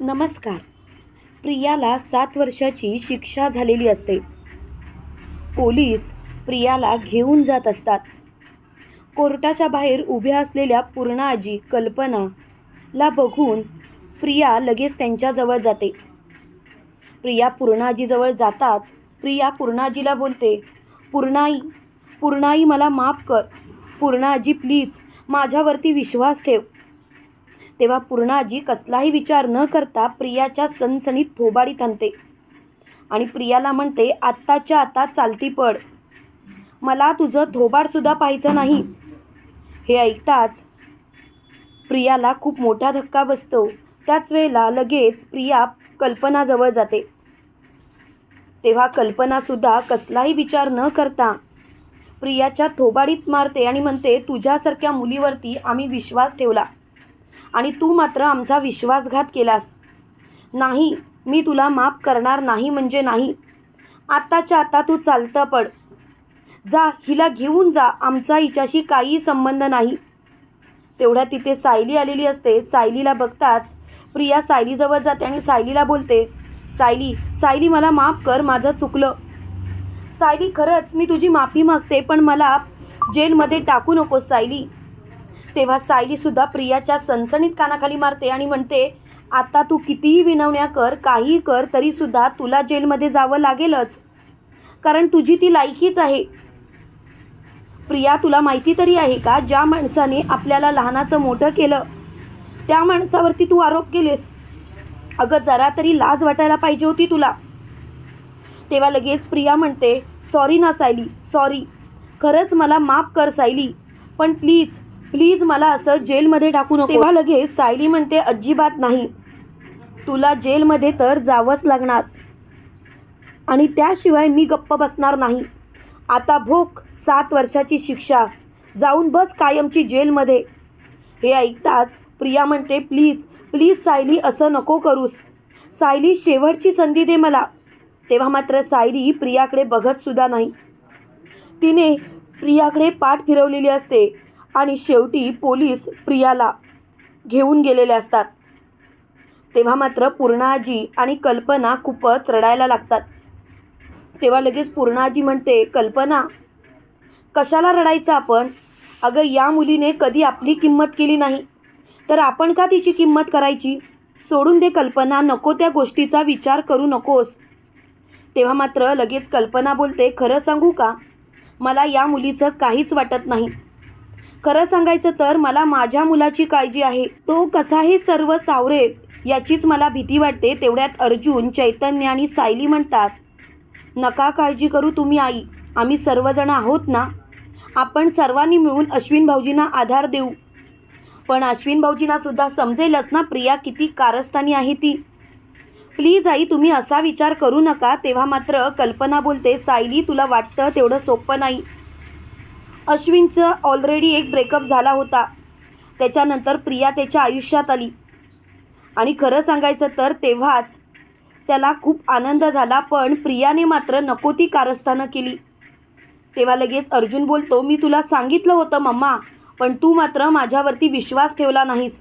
नमस्कार. प्रियाला सात वर्षाची शिक्षा झालेली असते. पोलीस प्रियाला घेऊन जात असतात. कोर्टाच्या बाहेर उभ्या असलेल्या पूर्णाजी कल्पनाला बघून प्रिया लगेच त्यांच्याजवळ जाते. प्रिया पूर्णाजीजवळ जाताच प्रिया पूर्णाजीला बोलते पूर्णाई पूर्णाई मला माफ कर. पूर्णाजी प्लीज माझ्यावरती विश्वास ठेव. तेव्हा पूर्णाजी कसलाही विचार न करता प्रियाच्या सणसणीत थोबाडीत आणते. आणि प्रियाला म्हणते आत्ताच्या आता चालती पड. मला तुझं थोबाडसुद्धा पाहायचं नाही. हे ऐकताच प्रियाला खूप मोठा धक्का बसतो. त्याच वेळेला लगेच प्रिया कल्पनाजवळ जाते. तेव्हा कल्पनासुद्धा कसलाही विचार न करता प्रियाच्या थोबाडीत मारते आणि म्हणते तुझ्यासारख्या मुलीवरती आम्ही विश्वास ठेवला. आणि तू मात्र आमचा विश्वासघात केलास. नाही मी तुला माफ करणार नाही म्हणजे नाही. आत्ताच्या आता तू चालतं पड. जा हिला घेऊन जा आमचा हिच्याशी काही संबंध नाही. तेवढ्या तिथे सायली आलेली असते. सायलीला बघताच प्रिया सायलीजवळ जाते आणि सायलीला बोलते सायली सायली मला माफ कर माझं चुकलं. सायली खरंच मी तुझी माफी मागते पण मला जेलमध्ये टाकू नकोस सायली. तेव्हा सायलीसुद्धा प्रियाच्या सणसणीत कानाखाली मारते आणि म्हणते आता तू कितीही विनवण्या कर काहीही कर तरीसुद्धा तुला जेलमध्ये जावं लागेलच. कारण तुझी ती लायकीच आहे. प्रिया तुला माहिती तरी आहे का ज्या माणसाने आपल्याला लहानाचं मोठं केलं त्या माणसावरती तू आरोप केलेस? अगं जरा तरी लाज वाटायला पाहिजे होती तुला. तेव्हा लगेच प्रिया म्हणते सॉरी ना सायली सॉरी. खरंच मला माफ कर सायली पण प्लीज प्लीज मला असं जेलमध्ये टाकू नको. तेव्हा लगेच सायली म्हणते अजिबात नाही. तुला जेलमध्ये तर जावंच लागणार. आणि त्याशिवाय मी गप्प बसणार नाही. आता भोक सात वर्षाची शिक्षा. जाऊन बस कायमची जेलमध्ये. हे ऐकताच प्रिया म्हणते प्लीज प्लीज सायली असं नको करूस. सायली शेवटची संधी दे मला. तेव्हा मात्र सायली प्रियाकडे बघतसुद्धा नाही. तिने प्रियाकडे पाठ फिरवलेली असते. आणि शेवटी पोलीस प्रियाला घेऊन गेलेले असतात. तेव्हा मात्र पूर्णाजी आणि कल्पना खूपच रडायला लागतात. तेव्हा लगेच पूर्णाजी म्हणते कल्पना कशाला रडायचं आपण? अगं या मुलीने कधी आपली किंमत केली नाही. तर आपण का तिची किंमत करायची? सोडून दे कल्पना नको त्या गोष्टीचा विचार करू नकोस. तेव्हा मात्र लगेच कल्पना बोलते खरं सांगू का? मला या मुलीचं काहीच वाटत नाही. खरं सांगायचं तर मला माझ्या मुलाची काळजी आहे. तो कसाही सर्व सावरेल याचीच मला भीती वाटते तेवढ्यात अर्जुन चैतन्य आणि सायली म्हणतात नका काळजी करू तुम्ही आई. आम्ही सर्वजण आहोत ना? आपण सर्वांनी मिळून अश्विन भाऊजींना आधार देऊ. पण अश्विन भाऊजींना सुद्धा समजेलच ना प्रिया किती कारस्थानी आहे ती. प्लीज आई तुम्ही असा विचार करू नका. तेव्हा मात्र कल्पना बोलते सायली तुला वाटतं तेवढं सोपं नाही. अश्विनचं ऑलरेडी एक ब्रेकअप झाला होता. त्याच्यानंतर प्रिया त्याच्या आयुष्यात आली. आणि खरं सांगायचं तर तेव्हाच त्याला खूप आनंद झाला पण प्रियाने मात्र नको ती कारस्थानं केली. तेव्हा लगेच अर्जुन बोलतो मी तुला सांगितलं होतं मम्मा पण तू मात्र माझ्यावरती विश्वास ठेवला नाहीस.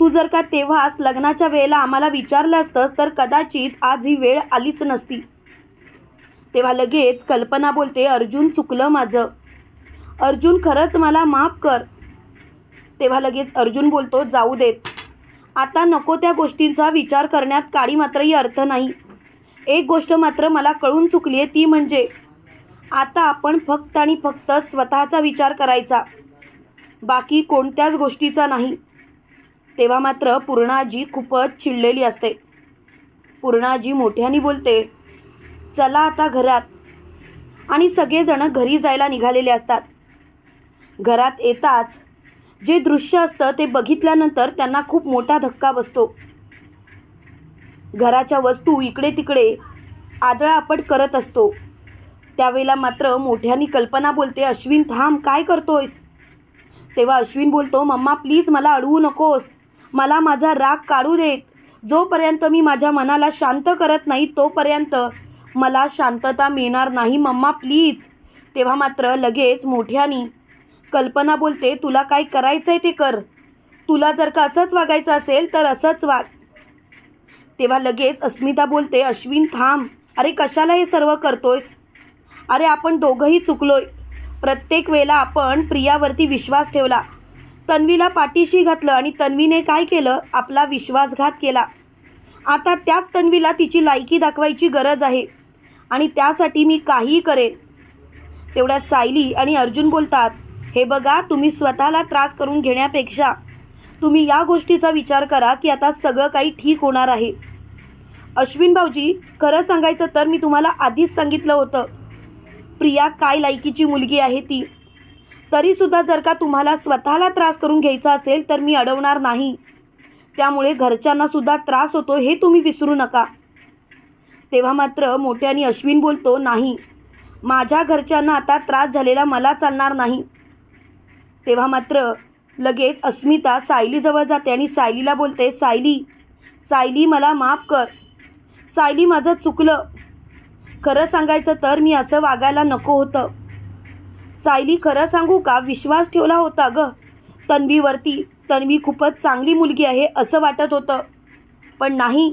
तू जर का तेव्हाच लग्नाच्या वेळेला आम्हाला विचारलं असतंस तर कदाचित आज ही वेळ आलीच नसती. तेव्हा लगेच कल्पना बोलते अर्जुन चुकलं माझं. अर्जुन खरंच मला माफ कर. तेव्हा लगेच अर्जुन बोलतो जाऊ देत. आता नको त्या गोष्टींचा विचार करण्यात काळी मात्रही अर्थ नाही. एक गोष्ट मात्र मला कळून चुकली आहे ती म्हणजे आता आपण फक्त आणि फक्त स्वतःचा विचार करायचा. बाकी कोणत्याच गोष्टीचा नाही. तेव्हा मात्र पूर्णाजी खूपच चिडलेली असते. पूर्णाजी मोठ्याने बोलते चला आता घरात. आणि सगळेजणं घरी जायला निघालेले असतात. घरात येताच जे दृश्य असतं ते बघितल्यानंतर त्यांना खूप मोठा धक्का बसतो. घराच्या वस्तू इकडे तिकडे आदळापट करत असतो. त्यावेळेला मात्र मोठ्यानी कल्पना बोलते अश्विन थांब काय करतोयस? तेव्हा अश्विन बोलतो मम्मा प्लीज मला अडवू नकोस. मला माझा राग काढू देत. जोपर्यंत मी माझ्या मनाला शांत करत नाही तोपर्यंत मला शांतता मिळणार नाही मम्मा प्लीज. तेव्हा मात्र लगेच मोठ्यानी कल्पना बोलते तुला काय करायचं आहे ते कर. तुला जर का असंच वागायचं असेल तर असंच वाग. तेव्हा लगेच अस्मिता बोलते अश्विन थांब. अरे कशाला हे सर्व करतोयस? अरे आपण दोघंही चुकलोय. प्रत्येक वेळेला आपण प्रियावरती विश्वास ठेवला. तन्वीला पाठीशी घातलं आणि तन्वीने काय केलं? आपला विश्वासघात केला. आता त्याच तन्वीला तिची लायकी दाखवायची गरज आहे आणि त्यासाठी मी काहीही करेन. तेवढ्यात सायली आणि अर्जुन बोलतात हे बघा तुम्ही स्वतःला त्रास करून घेण्यापेक्षा तुम्ही या गोष्टीचा विचार करा की आता सगळं काही ठीक होणार आहे. अश्विन भाऊजी खरं सांगायचं तर मी तुम्हाला आधीच सांगितलं होतं. प्रिया काय लायकीची मुलगी आहे ती. तरीसुद्धा जर का तुम्हाला स्वतःला त्रास करून घ्यायचा असेल तर मी अडवणार नाही. त्यामुळे घरच्यांनासुद्धा त्रास होतो हे तुम्ही विसरू नका. तेव्हा मात्र मोठ्याने अश्विन बोलतो नाही. माझ्या घरच्यांना आता त्रास झालेला मला चालणार नाही. तेव्हा मात्र लगेच अस्मिता सायलीजवळ जाते आणि सायलीला बोलते सायली सायली मला माफ कर. सायली माझं चुकलं. खरं सांगायचं तर मी असं वागायला नको होतं. सायली खरं सांगू का? विश्वास ठेवला होता ग. तन्वीवरती तन्वी खूपच चांगली मुलगी आहे असं वाटत होतं. पण नाही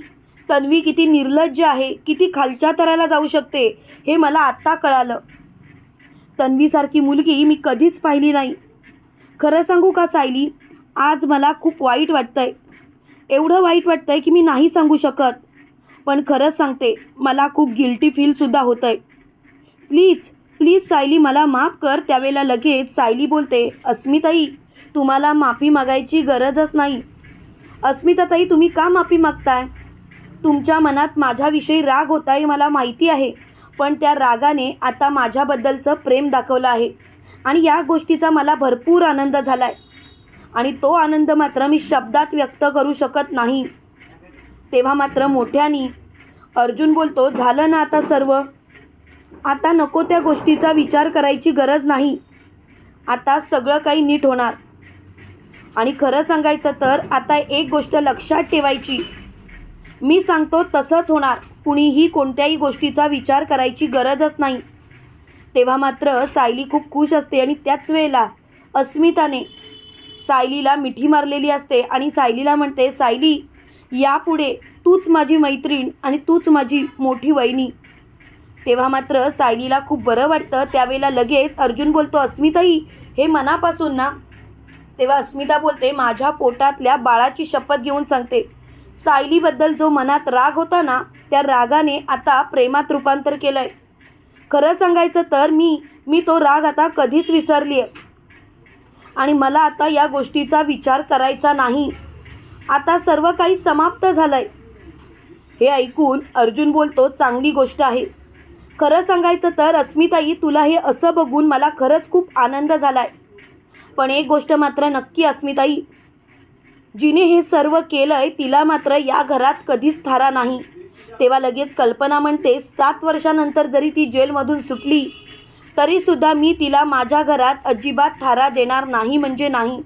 तन्वी किती निर्लज्ज आहे किती खालच्या तराला जाऊ शकते हे मला आत्ता कळालं. तन्वीसारखी मुलगी मी कधीच पाहिली नाही. खरं सांगू का सायली? आज मला खूप वाईट वाटतं आहे एवढं वाईट वाटतं आहे की मी नाही सांगू शकत. पण खरंच सांगते मला खूप गिल्टी फीलसुद्धा होतं आहे प्लीज प्लीज सायली मला माफ कर त्यावेळेला लगेच सायली बोलते अस्मिताई तुम्हाला माफी मागायची गरजच नाही. अस्मिताताई तुम्ही का माफी मागताय? तुमच्या मनात माझ्याविषयी राग होता हे मला माहिती आहे. पण त्या रागाने आता माझ्याबद्दलचं प्रेम दाखवलं आहे. आणि या गोष्टीचा मला भरपूर आनंद झाला आहे आणि तो आनंद मात्र मी शब्दात व्यक्त करू शकत नाही. तेव्हा मात्र मोठ्यानी अर्जुन बोलतो झालं ना आता सर्व? आता नको त्या गोष्टीचा विचार करायची गरज नाही. आता सगळं काही नीट होणार. आणि खरं सांगायचं तर आता एक गोष्ट लक्षात ठेवायची. मी सांगतो तसंच होणार. कुणीही कोणत्याही गोष्टीचा विचार करायची गरजच नाही. तेव्हा मात्र सायली खूप खुश असते आणि त्याच वेळेला अस्मिताने सायलीला मिठी मारलेली असते आणि सायलीला म्हणते सायली यापुढे तूच माझी मैत्रीण आणि तूच माझी मोठी वहिनी. तेव्हा मात्र सायलीला खूप बरं वाटतं. त्यावेळेला लगेच अर्जुन बोलतो अस्मिताई हे मनापासून ना. तेव्हा अस्मिता बोलते माझ्या पोटातल्या बाळाची शपथ घेऊन सांगते. सायलीबद्दल जो मनात राग होता ना त्या रागाने आता प्रेमात रूपांतर केलं आहे खरं सांगायचं तर मी मी तो राग आता कधीच विसरली आहे आणि मला आता या गोष्टीचा विचार करायचा नाही. आता सर्व काही समाप्त झालं आहे हे ऐकून अर्जुन बोलतो चांगली गोष्ट आहे. खरं सांगायचं तर अस्मिताई तुला हे असं बघून मला खरंच खूप आनंद झाला आहे पण एक गोष्ट मात्र नक्की अस्मिताई जिने हे सर्व केलं आहे तिला मात्र या घरात कधीच थारा नाही. तेव्हा लगेच कल्पना म्हणते सात वर्षानंतर जरी ती जेलमधून सुटली तरीसुद्धा मी तिला माझ्या घरात अजिबात थारा देणार नाही म्हणजे नाही.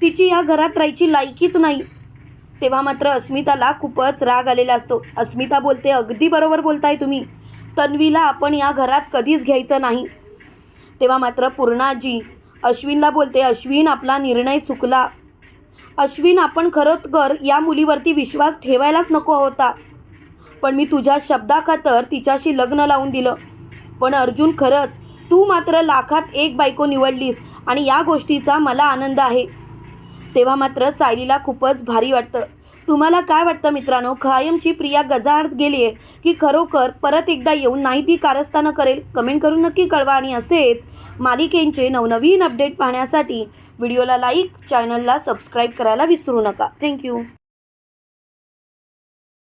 तिची या घरात राहायची लायकीच नाही. तेव्हा मात्र अस्मिताला खूपच राग आलेला असतो. अस्मिता बोलते अगदी बरोबर बोलताय तुम्ही. तन्वीला आपण या घरात कधीच घ्यायचं नाही. तेव्हा मात्र पूर्णाजी अश्विनला बोलते अश्विन आपला निर्णय चुकला. अश्विन आपण खरोखर या मुलीवरती विश्वास ठेवायलाच नको होता. पण मी तुझ्या शब्दाखातर तिच्याशी लग्न लावून दिलं. पण अर्जुन खरंच तू मात्र लाखात एक बायको निवडलीस आणि या गोष्टीचा मला आनंद आहे. तेव्हा मात्र सायलीला खूपच भारी वाटतं. तुम्हाला काय वाटतं मित्रांनो? कायमची प्रिया गजाआड गेली आहे की खरोखर परत एकदा येऊन नाही ती कारस्थानं करेल? कमेंट करून नक्की कळवा आणि असेच मालिकेंचे नवनवीन अपडेट पाहण्यासाठी व्हिडिओला लाईक चॅनलला सबस्क्राईब करायला विसरू नका. थँक्यू.